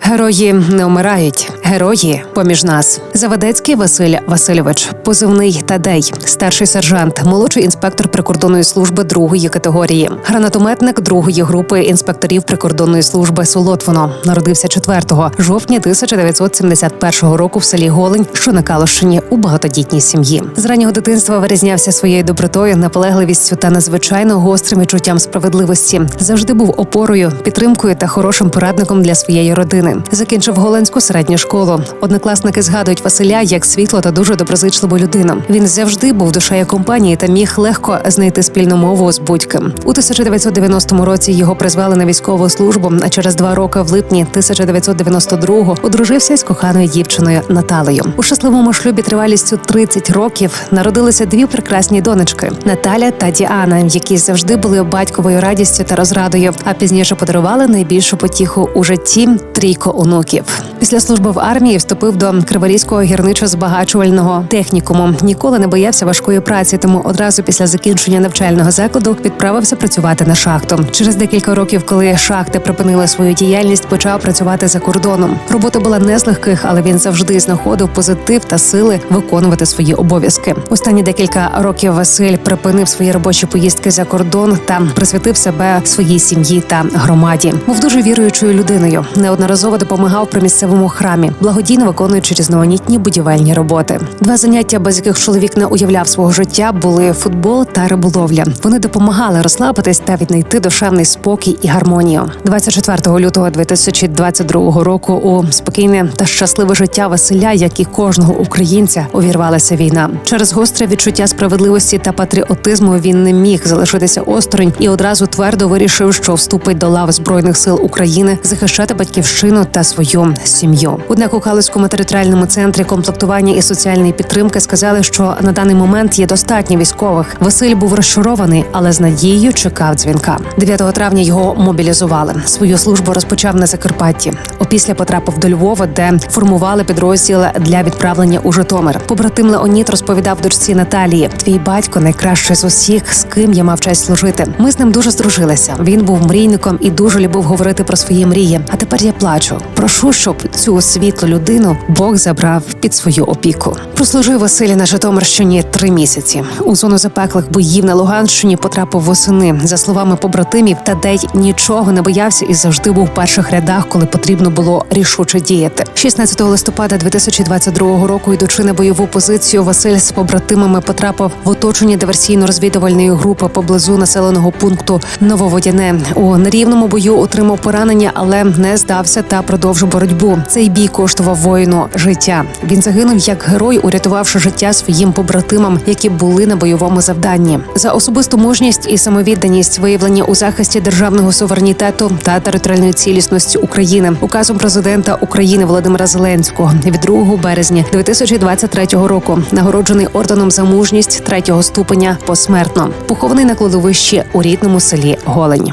Герої не вмирають, герої поміж нас. Заведецький Василь Васильович, позивний Тадей, старший сержант, молодший інспектор прикордонної служби другої категорії, гранатометник другої групи інспекторів прикордонної служби Солотвино. Народився 4 жовтня 1971 року в селі Голень, що на Калощині у багатодітній сім'ї. З раннього дитинства вирізнявся своєю добротою, наполегливістю та надзвичайно гострим відчуттям справедливості. Завжди був опорою, підтримкою та хорошим порадником для своєї родини. Закінчив голландську середню школу. Однокласники згадують Василя як світло та дуже доброзичливу людину. Він завжди був душею компанії та міг легко знайти спільну мову з будь-ким. У 1990 році його призвали на військову службу. А через два роки в липні 1992-го одружився з коханою дівчиною Наталею. У щасливому шлюбі тривалістю 30 років народилися дві прекрасні донечки Наталя та Діана, які завжди були батьковою радістю та розрадою. А пізніше подарували найбільшу потіху у житті трійко онуків. Після служби в армії вступив до Криворізького гірничо-збагачувального технікуму. Ніколи не боявся важкої праці, тому одразу після закінчення навчального закладу відправився працювати на шахту. Через декілька років, коли шахти припинили свою діяльність, почав працювати за кордоном. Робота була не з легких, але він завжди знаходив позитив та сили виконувати свої обов'язки. Останні декілька років Василь припинив свої робочі поїздки за кордон та присвятив себе своїй сім'ї та громаді. Був дуже віруючою людиною. Неодноразово допомагав при місцевому храмі, благодійно виконуючи різноманітні будівельні роботи. Два заняття, без яких чоловік не уявляв свого життя, були футбол та риболовля. Вони допомагали розслабитись та віднайти душевний спокій і гармонію. 24 лютого 2022 року у спокійне та щасливе життя Василя, як і кожного українця, увірвалася війна. Через гостре відчуття справедливості та патріотизму він не міг залишитися осторонь і одразу твердо вирішив, що вступить до лав збройних сил України захищати батьківщину та свою сім'ю. Однак у Калицькому територіальному центрі комплектування і соціальної підтримки сказали, що на даний момент є достатньо військових. Василь був розчарований, але з надією чекав дзвінка. 9 травня його мобілізували. Свою службу розпочав на Закарпатті. Опісля потрапив до Львова, де формували підрозділ для відправлення у Житомир. Побратим Леонід розповідав дочці Наталії: Твій батько найкращий з усіх, з ким я мав честь служити. Ми з ним дуже здружилися. Він був мрійником і дуже любив говорити про свої мрії. А тепер я плачу. Прошу, щоб цю світлу людину Бог забрав під свою опіку. Прослужив Василь на Житомирщині три місяці. У зону запеклих боїв на Луганщині потрапив восени. За словами побратимів, Тадей нічого не боявся і завжди був в перших рядах, коли потрібно було рішуче діяти. 16 листопада 2022 року, йдучи на бойову позицію, Василь з побратимами потрапив в оточення диверсійно-розвідувальної групи поблизу населеного пункту Нововодяне. У нерівному бою отримав поранення, але не здався та продовжив боротьбу. Цей бій коштував воїну життя. Він загинув як герой, урятувавши життя своїм побратимам, які були на бойовому завданні. За особисту мужність і самовідданість виявлені у захисті державного суверенітету та територіальної цілісності України указом президента України Володимира Зеленського від 2 березня 2023 року, нагороджений орденом за мужність третього ступеня посмертно, похований на кладовищі у рідному селі Голень.